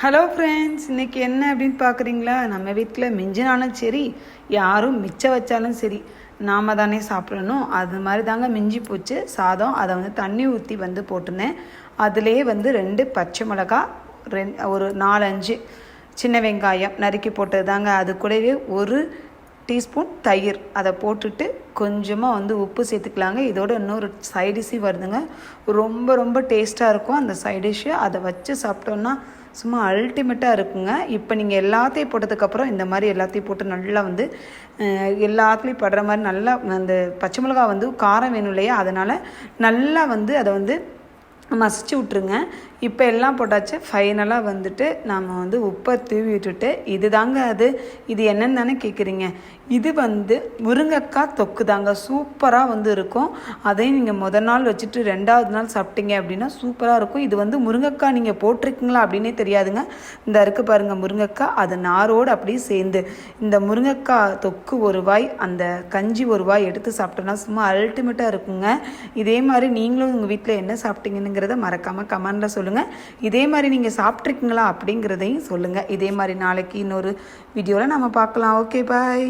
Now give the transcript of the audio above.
Hello friends இன்றைக்கி என்ன அப்படின்னு பார்க்குறீங்களா நம்ம வீட்டில் மிஞ்சினாலும் சரி யாரும் மிச்சம் வச்சாலும் சரி நாம தானே சாப்பிடணும். அது மாதிரி தாங்க மிஞ்சி போச்சு. சாதம் அதை வந்து தண்ணி ஊற்றி வந்து போட்டிருந்தேன். அதுலேயே வந்து ரெண்டு பச்சை மிளகா ரெண் ஒரு நாலஞ்சு சின்ன வெங்காயம் நறுக்கி போட்டது தாங்க அது கூடவே ஒரு டீஸ்பூன் தயிர். அதை போட்டுட்டு கொஞ்சமாக வந்து உப்பு சேர்த்துக்கலாங்க. இதோட இன்னொரு சைடிஷி வருதுங்க. ரொம்ப ரொம்ப டேஸ்ட்டாக இருக்கும் அந்த சைடிஷ்ஷு அதை வச்சு சாப்பிட்டோன்னா சும்மா அல்டிமேட்டாக இருக்குங்க. இப்போ நீங்கள் எல்லாத்தையும் போட்டதுக்கப்புறம் இந்த மாதிரி எல்லாத்தையும் போட்டு நல்லா வந்து எல்லாத்துலேயும் படுற மாதிரி நல்லா அந்த பச்சை மிளகா வந்து காரம் வேணும் இல்லையா? அதனால் நல்லா வந்து அதை வந்து மசிச்சு விட்ருங்க இப்போ எல்லாம் போட்டாச்சு. ஃபைனலாக வந்துட்டு நாம் வந்து உப்பை தூவி விட்டுட்டு இது தாங்க அது. இது என்னென்னு தானே கேட்குறீங்க இது வந்து முருங்கைக்காய் தொக்கு தாங்க. சூப்பராக வந்து இருக்கும். அதையும் நீங்கள் முதல் நாள் வச்சுட்டு ரெண்டாவது நாள் சாப்பிட்டீங்க அப்படின்னா சூப்பராக இருக்கும். இது வந்து முருங்கைக்காய் நீங்கள் போட்டிருக்கீங்களா அப்படின்னே தெரியாதுங்க. இந்த இருக்கு பாருங்கள் முருங்கைக்காய். அது நாரோடு அப்படியே சேர்ந்து. இந்த முருங்கைக்காய் தொக்கு ஒரு வாய் அந்த கஞ்சி ஒரு வாய் எடுத்து சாப்பிட்டோன்னா சும்மா அல்டிமேட்டாக இருக்குங்க. இதே மாதிரி நீங்களும் உங்கள் வீட்டில் என்ன அப்படிங்கிறத மறக்காமல் கமெண்டில் சொல்லுங்கள் இதே மாதிரி நீங்கள் சாப்பிட்ருக்கீங்களா அப்படிங்கிறதையும் சொல்லுங்கள் இதே மாதிரி நாளைக்கு இன்னொரு வீடியோவில் நம்ம பார்க்கலாம். Okay bye